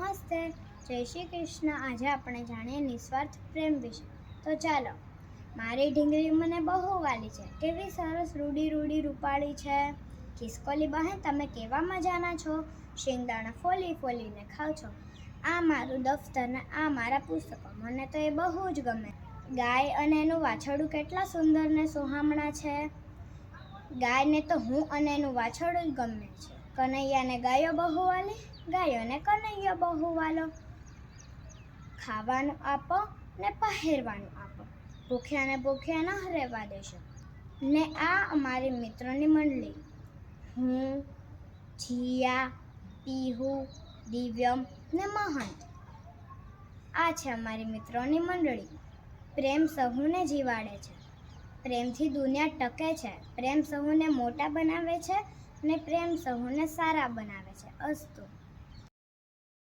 નમસ્તે. જય શ્રી કૃષ્ણ. આજે આપણે જાણીએ નિસ્વાર્થ પ્રેમ વિશે. તો ચાલો, મારી ઢીંગલી મને બહુ વાલી છે. કેવી સરસ રૂડી રૂડી રૂપાળી છે. ખિસકોલી બહેન, તમે કેવા મજાના છો? શિંગદાણા ફોલી ફોલીને ખાવ છો. આ મારું દફતર ને આ મારા પુસ્તકો. મને તો એ બહુ જ ગમે. ગાય અને એનું વાછરડું કેટલા સુંદર ને સુહામણા છે. ગાયને તો હું અને એનું વાછરડું જ ગમે છે. કનૈયાને ગાયો બહુ વાલે ગાયોને કનૈયો બહુ વાલો ખાવાનું આપો ને પહેરવાનું આપો. ભૂખ્યાને ભૂખ્યા ન રહેવા દેશો. ને આ અમારી મિત્રોની મંડળી. હું, જીયા, પીહુ, દિવ્યમ ને મહંત. આ છે અમારી મિત્રોની મંડળી. પ્રેમ સહુને જીવાડે છે. પ્રેમથી દુનિયા ટકે છે. પ્રેમ સહુને મોટા બનાવે છે ને પ્રેમ સહુને સારા બનાવે છે. અસ્તુ.